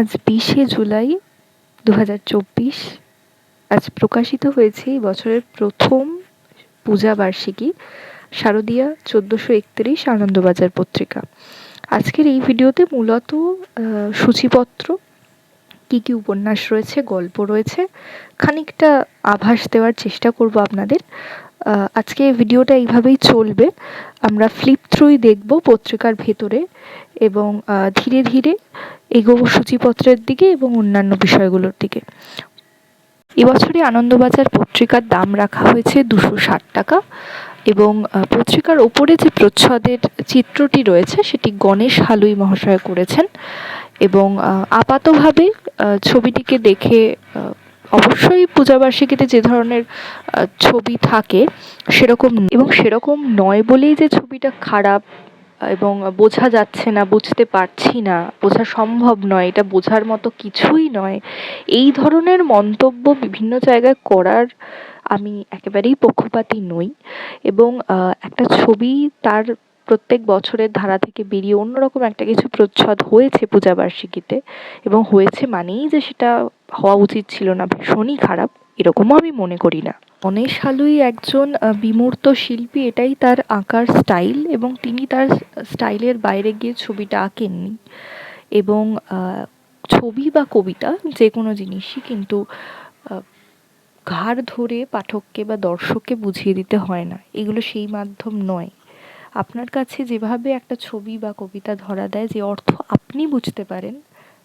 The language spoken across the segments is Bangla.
আজ বিশে জুলাই দু হাজার চব্বিশ। আজ প্রকাশিত হয়েছে এই বছরের প্রথম পূজা বার্ষিকী শারদীয়া চোদ্দোশো একত্রিশ আনন্দবাজার পত্রিকা। আজকের এই ভিডিওতে মূলত সূচিপত্র, কী কী উপন্যাস রয়েছে, গল্প রয়েছে, খানিকটা আভাস দেওয়ার চেষ্টা করব আপনাদের। আজকে ভিডিওটা এইভাবেই চলবে। আমরা ফ্লিপ থ্রুই দেখব পত্রিকার ভেতরে এবং ধীরে ধীরে এগোবো সূচিপত্রের দিকে এবং অন্যান্য বিষয়গুলোর দিকে। এবছরে আনন্দবাজার পত্রিকার দাম রাখা হয়েছে দুশো ষাট টাকা এবং পত্রিকার ওপরে যে প্রচ্ছদের চিত্রটি রয়েছে সেটি গণেশ হালুই মহাশয় করেছেন এবং আপাতভাবে ছবিটিকে দেখে অবশ্যই পূজাবার্ষিকীতে যে ধরনের ছবি থাকে সেরকম এবং সেরকম নয় বলেই যে ছবিটা খারাপ এবং বোঝা যাচ্ছে না, বুঝতে পারছি না, বোঝা সম্ভব নয়, এটা বোঝার মতো কিছুই নয়। এই ধরনের মন্তব্য বিভিন্ন জায়গায় করার আমি একেবারেই পক্ষপাতী নই এবং একটা ছবি তার প্রত্যেক বছরের ধারা থেকে বেরিয়ে অন্যরকম একটা কিছু প্রচ্ছদ হয়েছে পূজাবার্ষিকীতে এবং হয়েছে মানেই যে সেটা হওয়া উচিত ছিল না, ভীষণই খারাপ। এরকমও আমি মনে করি না। গণেশ হালুই একজন বিমূর্ত শিল্পী, এটাই তার আঁকার স্টাইল এবং তিনি তার স্টাইলের বাইরে গিয়ে ছবিটা আঁকেননি। এবং ছবি বা কবিতা যে কোনো জিনিসই কিন্তু ঘাড় ধরে পাঠককে বা দর্শককে বুঝিয়ে দিতে হয় না। এগুলো সেই মাধ্যম নয়। আপনার কাছে যেভাবে একটা ছবি বা কবিতা ধরা দেয়, যে অর্থ আপনি বুঝতে পারেন,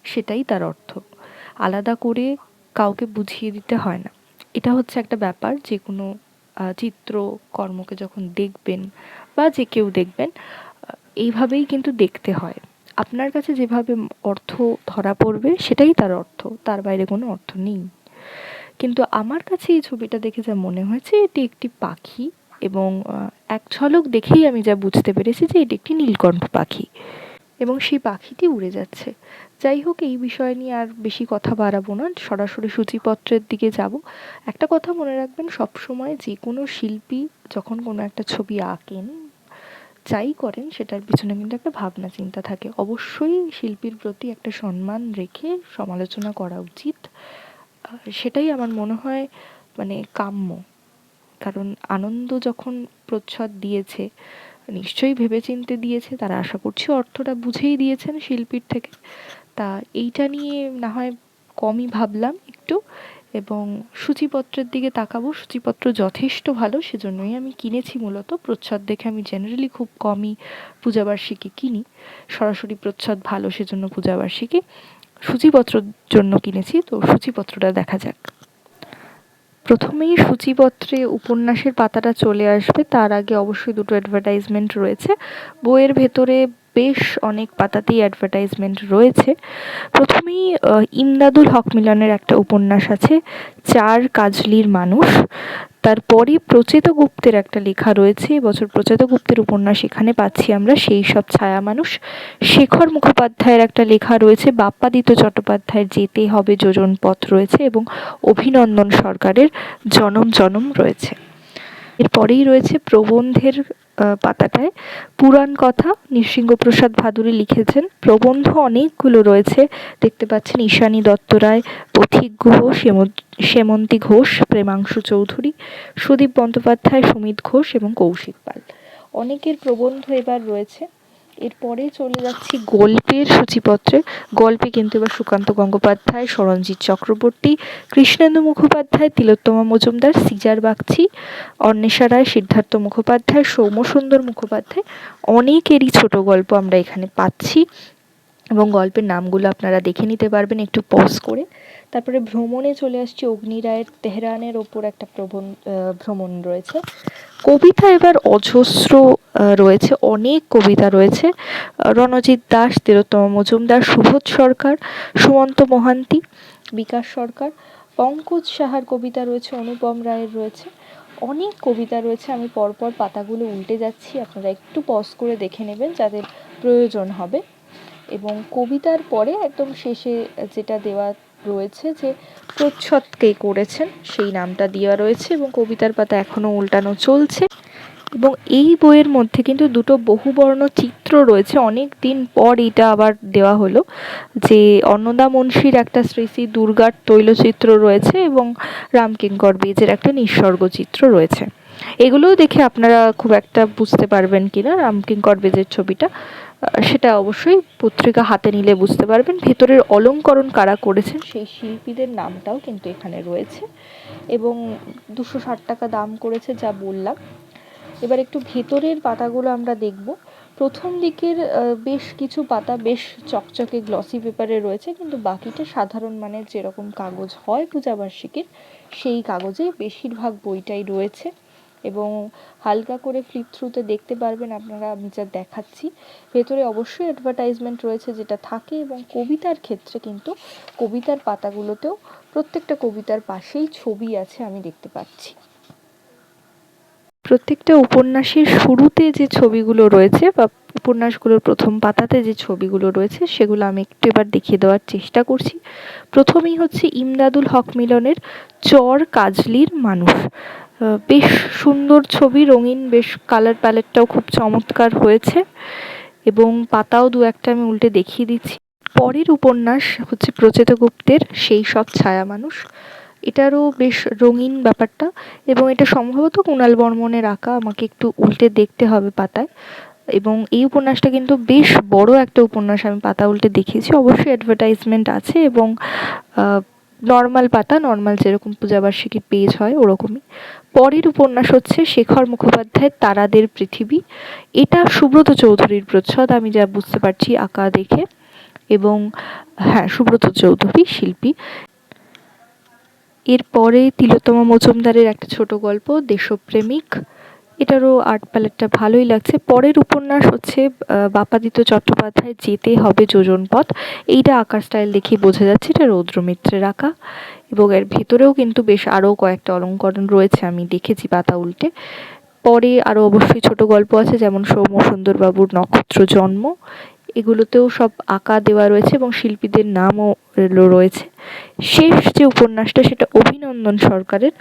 সেটাই তার অর্থ। আলাদা করে কাউকে বুঝিয়ে দিতে হয় না। এটা হচ্ছে একটা ব্যাপার যে কোনো আহ, চিত্র কর্মকে যখন দেখবেন বা যে কেউ দেখবেন এইভাবেই কিন্তু দেখতে হয়। আপনার কাছে যেভাবে অর্থ ধরা পড়বে সেটাই তার অর্থ তার বাইরে কোনো অর্থ নেই। কিন্তু আমার কাছে এই ছবিটা দেখে যা মনে হয়েছে এটি একটি পাখি এবং এক ঝলক দেখেই আমি যা বুঝতে পেরেছি যে এটি একটি নীলকণ্ঠ পাখি। এবং সেই পাখিটি উড়ে যাচ্ছে। যাই হোক, এই বিষয় নিয়ে আর বেশি কথা বাড়াবো না। সরাসরি সূচিপত্রের দিকে যাব। একটা কথা মনে রাখবেন, সবসময় যে কোনো শিল্পী যখন কোনো একটা ছবি আঁকেন, যাই করেন, সেটার পিছনে কিন্তু একটা ভাবনা, চিন্তা থাকে। অবশ্যই শিল্পীর প্রতি একটা সম্মান রেখে সমালোচনা করা উচিত। সেটাই আমার মনে হয় মানে কাম্য। কারণ আনন্দ যখন প্রচ্ছদ দিয়েছে নিশ্চয়ই ভেবেচিন্তে দিয়েছে, তারা আশা করছি অর্থটা বুঝেই দিয়েছেন শিল্পীর থেকে। তা এইটা নিয়ে না হয় কমই ভাবলাম একটু এবং সূচিপত্রের দিকে তাকাবো। সূচিপত্র যথেষ্ট ভালো, সেজন্যই আমি কিনেছি মূলত। প্রচ্ছদ দেখে আমি জেনারেলি খুব কমই পূজাবার্ষিকী কিনি। সরাসরি প্রচ্ছদ ভালো, সেজন্য পূজাবার্ষিকী। সূচিপত্রর জন্য কিনেছি, তো সূচিপত্রটা দেখা যাক। প্রথমেই সূচিপত্রে উপন্যাসের পাতাটা চলে আসবে। তার আগে অবশ্যই দুটো অ্যাডভার্টাইজমেন্ট রয়েছে। বইয়ের ভেতরে বেশ অনেক পাতাতেই অ্যাডভার্টাইজমেন্ট রয়েছে। প্রথমেই ইমদাদুল হক মিলনের একটা উপন্যাস আছে, চার কাজলির মানুষ। তারপরে প্রচেত গুপ্তের একটা লেখা রয়েছে এবছর প্রচেত গুপ্তের উপন্যাস এখানে পাচ্ছি আমরা, সেই সব ছায়া মানুষ। শেখর মুখোপাধ্যায়ের একটা লেখা রয়েছে, বাপ্পাদিত্য চট্টোপাধ্যায়ের যেতে হবে যোজন পথ রয়েছে এবং অভিনন্দন সরকারের জনম জনম রয়েছে। এরপরেই রয়েছে প্রবন্ধের পাতাটায়। পুরাণ কথা নৃসিংহপ্রসাদ ভাদুরী লিখেছেন। প্রবন্ধ অনেকগুলো রয়েছে। দেখতে পাচ্ছেন ঈশানী দত্ত রায়, পথিক গুহ সেম- সেমন্তী ঘোষ, প্রেমাংশু চৌধুরী, সুদীপ বন্দ্যোপাধ্যায়, সুমিত ঘোষ এবং কৌশিক পাল। অনেকের প্রবন্ধ এবার রয়েছে। এরপরে চলে যাচ্ছি গল্পের সূচিপত্রে। গল্পে কিন্তু এবার সুকান্ত গঙ্গোপাধ্যায় সরঞ্জিৎ চক্রবর্তী, কৃষ্ণেন্দু মুখোপাধ্যায়, তিলোত্তমা মজুমদার, সিজার বাগচি, অন্বেষা রায়, সিদ্ধার্থ মুখোপাধ্যায়, সৌম্যসুন্দর মুখোপাধ্যায়। অনেকেরই ছোট গল্প আমরা এখানে পাচ্ছি এবং গল্পের নামগুলো আপনারা দেখে নিতে পারবেন। একটু পজ করে। তারপরে ভ্রমণে চলে আসছি অগ্নি রায়ের তেহরানের ওপর একটা প্রবন আহ, ভ্রমণ রয়েছে। কবিতা এবার অজস্র রয়েছে অনেক কবিতা রয়েছে। রণজিৎ দাস তিলোত্তমা মজুমদার সুবোধ সরকার সুমন্ত মহান্তি বিকাশ সরকার পঙ্কজ সাহার কবিতা রয়েছে অনুপম রায়ের রয়েছে। অনেক কবিতা রয়েছে আমি পরপর পাতাগুলো উল্টে যাচ্ছি আপনারা একটু পজ করে দেখে নেবেন যাদের প্রয়োজন হবে। এবং কবিতার পরে একদম শেষে যেটা দেওয়া রয়েছে যে প্রচ্ছদ কে করেছেন, সেই নামটা দেওয়া রয়েছে এবং কবিতার পাতা এখনও উল্টানো চলছে। এবং এই বইয়ের মধ্যে কিন্তু দুটো বহুবর্ণ চিত্র রয়েছে। অনেক দিন পর এটা আবার দেওয়া হলো যে অন্নদা মুন্সির একটা শ্রী শ্রী দুর্গার তৈলচিত্র রয়েছে এবং রামকিঙ্কর বেজের একটা নিঃসর্গ চিত্র রয়েছে। এগুলোও দেখে আপনারা খুব একটা বুঝতে পারবেন কিনা রামকিঙ্কর বেজের ছবিটা। সেটা অবশ্যই পত্রিকা হাতে নিলে বুঝতে পারবেন। ভেতরের অলঙ্করণ কারা করেছেন সেই শিল্পীদের নামটাও কিন্তু এখানে রয়েছে এবং দুশো ষাট টাকা দাম করেছে যা বললাম। এবার একটু ভেতরের পাতাগুলো আমরা দেখব। প্রথম দিকের বেশ কিছু পাতা বেশ চকচকে গ্লসি পেপারে রয়েছে, কিন্তু বাকিটা সাধারণ মানের যেরকম কাগজ হয় পূজাবার্ষিকীর, সেই কাগজেই বেশিরভাগ বইটাই রয়েছে। এবং হালকা করে ফ্লিপ থ্রুতে দেখতে পারবেন আপনারা, আমি যা দেখাচ্ছি। ভেতরে অবশ্যই অ্যাডভার্টাইজমেন্ট রয়েছে যেটা থাকে এবং কবিতার ক্ষেত্রে কিন্তু কবিতার পাতাগুলোতেও প্রত্যেকটা কবিতার পাশেই ছবি আছে আমি দেখতে পাচ্ছি। প্রত্যেকটা উপন্যাসের শুরুতে যে ছবিগুলো রয়েছে বা উপন্যাসগুলোর প্রথম পাতাতে যে ছবিগুলো রয়েছে, সেগুলো আমি একটু এবার দেখিয়ে দেওয়ার চেষ্টা করছি। প্রথমেই হচ্ছে ইমদাদুল হক মিলনের চর কাজলির মানুষ। বেশ সুন্দর ছবি, রঙিন, বেশ কালার প্যালেটটাও খুব চমৎকার হয়েছে এবং পাতাও দু একটা আমি উল্টে দেখিয়ে দিচ্ছি। পরের উপন্যাস হচ্ছে প্রচেত গুপ্তের সেই সব ছায়া মানুষ। এটারও বেশ রঙিন ব্যাপারটা এবং এটা সম্ভবত কুণাল বর্মনের আঁকা, আমাকে একটু উল্টে দেখতে হবে পাতায়। এবং এই উপন্যাসটা কিন্তু বেশ বড় একটা উপন্যাস, আমি পাতা উল্টে দেখিয়েছি। অবশ্যই অ্যাডভার্টাইজমেন্ট আছে এবং নর্মাল পাতা নর্মাল যেরকম পূজাবার্ষিকীর পেজ হয় ওরকমই। পরের উপন্যাস হচ্ছে শেখর মুখোপাধ্যায়ের তারাদের পৃথিবী। এটা সুব্রত চৌধুরীর প্রচ্ছদ, আমি যা বুঝতে পারছি আঁকা দেখে। এবং হ্যাঁ সুব্রত চৌধুরী শিল্পী। এরপরে তিলোত্তমা মজুমদারের একটা ছোট গল্প, দেশপ্রেমিক। এটারও আর্ট প্যালেটটা ভালোই লাগছে। পরের উপন্যাস হচ্ছে বাপাদিত চট্টোপাধ্যায় যেতে হবে যোজন পথ। এইটা আঁকার স্টাইল দেখেই বোঝা যাচ্ছে, এটা রৌদ্রমিত্রের আঁকা। এবং এর ভেতরেও কিন্তু বেশ আরও কয়েকটা অলঙ্করণ রয়েছে, আমি দেখেছি পাতা উল্টে। পরে আরও অবশ্যই ছোট গল্প আছে, যেমন সৌম্য সুন্দরবাবুর নক্ষত্র জন্ম। এগুলোতেও সব আঁকা দেওয়া রয়েছে এবং শিল্পীদের নামও রয়েছে। শেষ যে উপন্যাসটা, সেটা অভিনন্দন সরকারের,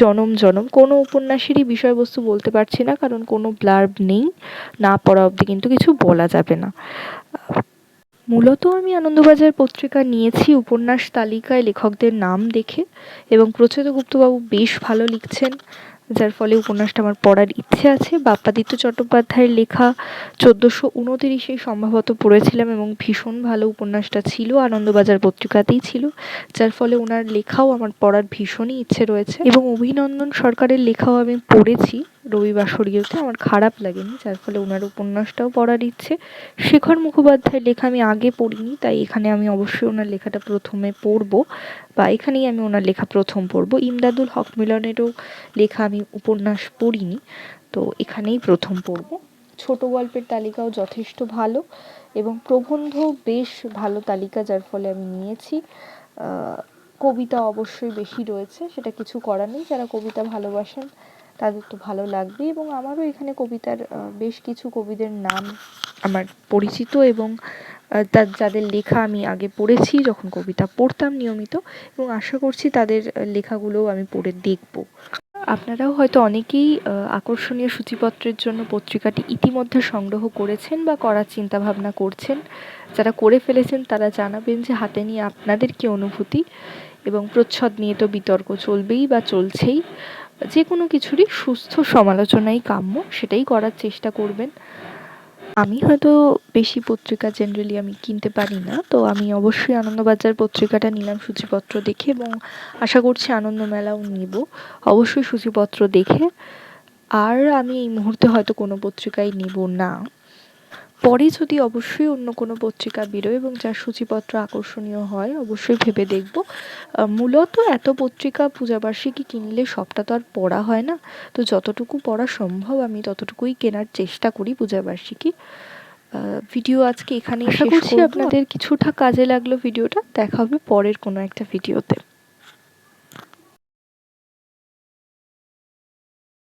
জনম জনম। কোনো উপন্যাসেরই বিষয়বস্তু বলতে পারছি না, কারণ কোনো ব্লার্ব নেই। না পড়া অবধি কিন্তু কিছু বলা যাবে না। মূলত আমি আনন্দবাজার পত্রিকা নিয়েছি উপন্যাস তালিকায় লেখকদের নাম দেখে এবং প্রচেত গুপ্তবাবু বেশ ভালো লিখছেন। যার ফলে উপন্যাসটা আমার পড়ার ইচ্ছে আছে। বাপ্পাদিত্য চট্টোপাধ্যায়ের লেখা চোদ্দোশো উনতিরিশে সম্ভবত পড়েছিলাম এবং ভীষণ ভালো উপন্যাসটা ছিল, আনন্দবাজার পত্রিকাতেই ছিল। যার ফলে ওনার লেখাও আমার পড়ার ভীষণই ইচ্ছে রয়েছে এবং অভিনন্দন সরকারের লেখাও আমি পড়েছি। রবিবাসরীয়তে আমার খারাপ লাগেনি, যার ফলে ওনার উপন্যাসটাও পড়ার ইচ্ছে। শেখর মুখোপাধ্যায়ের লেখা আমি আগে পড়িনি, তাই এখানে আমি অবশ্যই ওনার লেখাটা প্রথমে পড়ব বা এখানেই আমি ওনার লেখা প্রথম পড়ব। ইমদাদুল হক মিলনেরও লেখা আমি উপন্যাস পড়িনি, তো এখানেই প্রথম পড়ব। ছোট গল্পের তালিকাও যথেষ্ট ভালো এবং প্রবন্ধ বেশ ভালো তালিকা, যার ফলে আমি নিয়েছি। কবিতা অবশ্যই বেশি রয়েছে, সেটা কিছু করার নেই, যারা কবিতা ভালোবাসেন তাদের তো ভালো লাগবে এবং আমারও এখানে কবিতার বেশ কিছু কবিদের নাম আমার পরিচিত এবং তার যাদের লেখা আমি আগে পড়েছি, যখন কবিতা পড়তাম নিয়মিত এবং আশা করছি তাদের লেখাগুলোও আমি পড়ে দেখব। আপনারাও হয়তো অনেকেই আকর্ষণীয় সূচিপত্রের জন্য পত্রিকাটি ইতিমধ্যে সংগ্রহ করেছেন বা করার চিন্তাভাবনা করছেন। যারা করে ফেলেছেন তারা জানাবেন যে হাতে নিয়ে আপনাদের কী অনুভূতি এবং প্রচ্ছদ নিয়ে তো বিতর্ক চলবেই বা চলছেই। যে কোনো কিছুরই সুস্থ সমালোচনাই কাম্য, সেটাই করার চেষ্টা করবেন। আমি হয়তো বেশি পত্রিকা জেনারেলি আমি কিনতে পারি না, তো আমি অবশ্যই আনন্দবাজার পত্রিকাটা নিলাম সূচিপত্র দেখে এবং আশা করছি আনন্দমেলাও নিব। অবশ্যই সূচিপত্র দেখে। আর আমি এই মুহূর্তে হয়তো কোনো পত্রিকাই নেব না। পরে যদি অবশ্যই অন্য কোনো পত্রিকা বেরোয় এবং যার সূচিপত্র আকর্ষণীয় হয় অবশ্যই ভেবে দেখব। মূলত এত পত্রিকা পূজাবার্ষিকী কিনলে সবটা তো আর পড়া হয় না। তো যতটুকু পড়া সম্ভব আমি ততটুকুই কেনার চেষ্টা করি পূজাবার্ষিকী। ভিডিও আজকে এখানেই শেষ করছি আপনাদের কিছুটা কাজে লাগল ভিডিওটা। দেখা হবে পরের কোনো একটা ভিডিওতে।